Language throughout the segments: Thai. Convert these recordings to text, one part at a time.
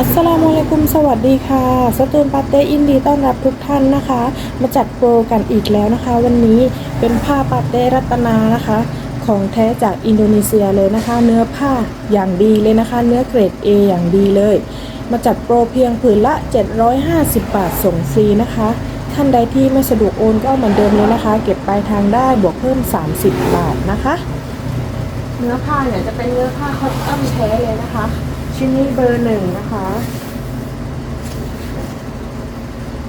อัสลามุอะลัยกุมสวัสดีค่ะ สตูนปาเต้อินดีต้อนรับทุกท่านนะคะ มาจัดโปรกันอีกแล้วนะคะ วันนี้เป็นผ้าปาเต้รัตนานะคะ ของแท้จากอินโดนีเซียเลยนะคะ เนื้อผ้าอย่างดีเลยนะคะ เนื้อเกรด A อย่างดีเลย มาจัดโปรเพียงผืนละ 750 บาทส่งฟรีนะคะ ท่านใดที่ไม่สะดวกโอนก็เหมือนเดิมเลยนะคะ เก็บปลายทางได้บวกเพิ่ม 30 บาทนะคะ เนื้อผ้าเนี่ยจะเป็นเนื้อผ้าคอตตอนแท้เลยนะคะ ชิ้นนี้เบอร์หนึ่งนะคะ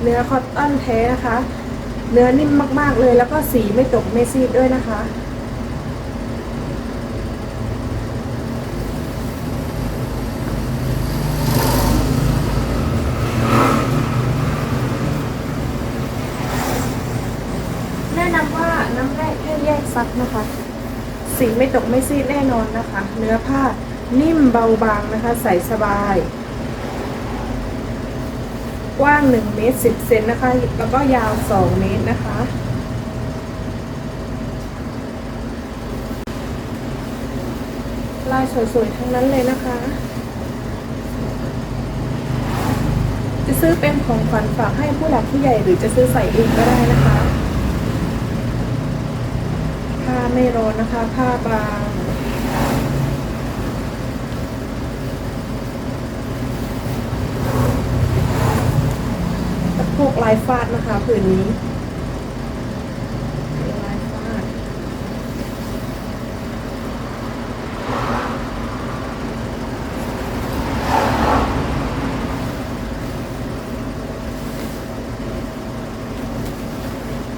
เนื้อคอตตอนแท้นะคะ เนื้อนิ่มมาก ๆ เลยแล้วก็สีไม่ตกไม่ซีดด้วยนะคะแนะนำว่าน้ำแรกให้แยกซักนะคะ สีไม่ตกไม่ซีดแน่นอนนะคะ เนื้อผ้า นิ่มเบาบางนะคะ ใส่สบาย กว้าง1เมตร10เซนนะคะ แล้วก็ยาว 2 เมตรนะคะ ลายสวยๆ ทั้งนั้นเลยนะคะ จะซื้อเป็นของขวัญฝากให้ผู้หลักผู้ใหญ่หรือจะซื้อใส่เองก็ได้นะคะ ผ้าไม่ร้อนนะคะ ผ้าบาง พวกลายฟาดนะคะผืนนี้ลายฟาด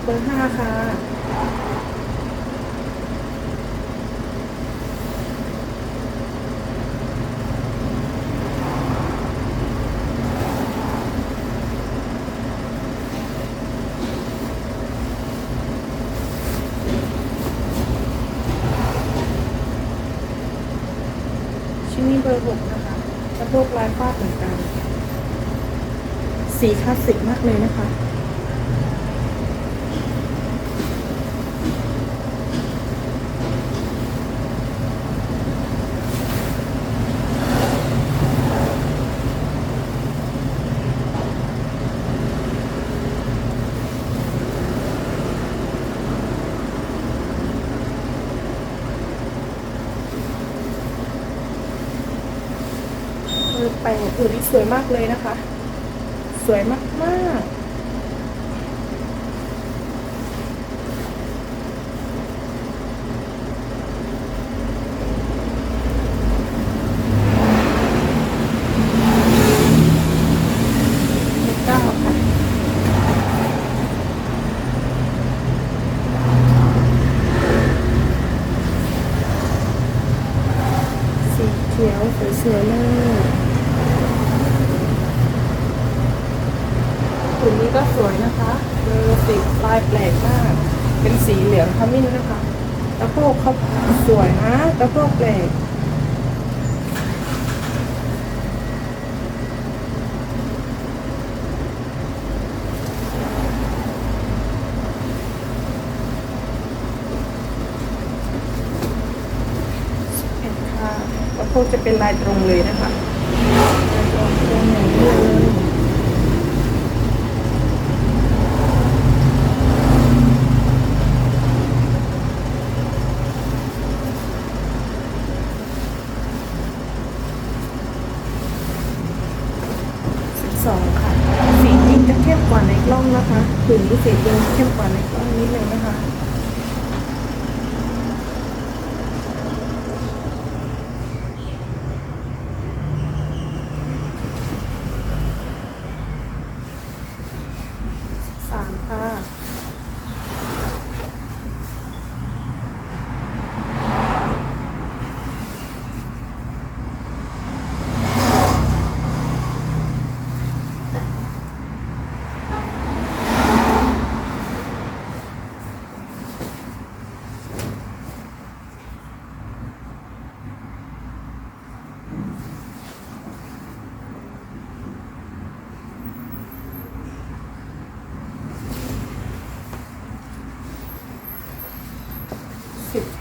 เบอร์ห้าค่ะ ชิ้นนี้เบอร์หกนะคะสะ โพกลายฟาดเหมือนกัน สีคลาสสิกมากเลยนะคะ เออแปลงผืนนี้สวยมากเลยนะคะ สวยมากมากเก้าสีเขียวสวยๆเลย ผืนนี้ก็สวยนะคะเบอร์สิบลายแปลกมาก เป็นสีเหลืองขมิ้นนะคะ ตะโพกเขาสวยนะ ตะโพกแปลกเห็นค่ะตะโพกจะเป็นลายตรงเลยนะคะลายตรงตรงอย่างนี้เลย สิบสองค่ะ สีจริงจะเข้มกว่าในกล้องนะคะผืนพิเศษยังเข้มกว่าในกล้องนิดนึงนะคะ สามค่ะ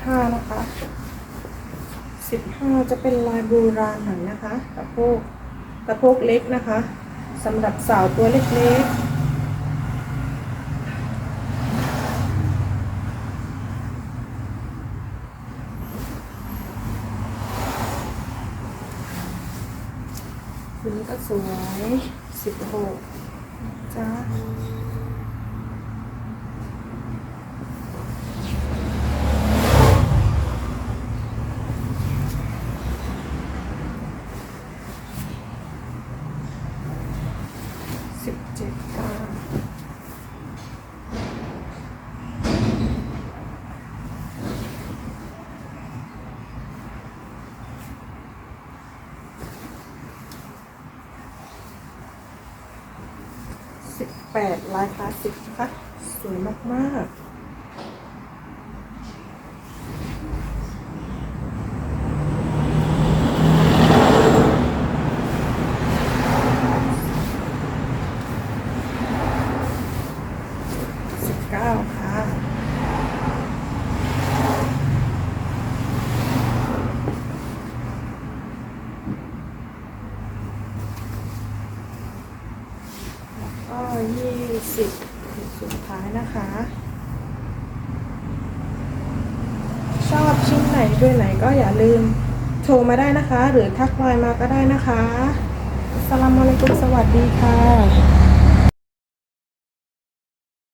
ห้านะคะสิบห้าจะเป็นลายโบราณหน่อยนะคะตะโพกตสะโพกเล็กนะคะสำหรับสาวตัวเล็กๆตัวนี้ก็สวยสิบหกจ้า 18ลายคลาสสิกค่ะสวยมากๆ ชอบชิ้นไหนด้วยไหนก็อย่าลืมโทรมาได้นะคะ หรือทักไลน์มาก็ได้นะคะสลามอะลัยกุมสวัสดีค่ะ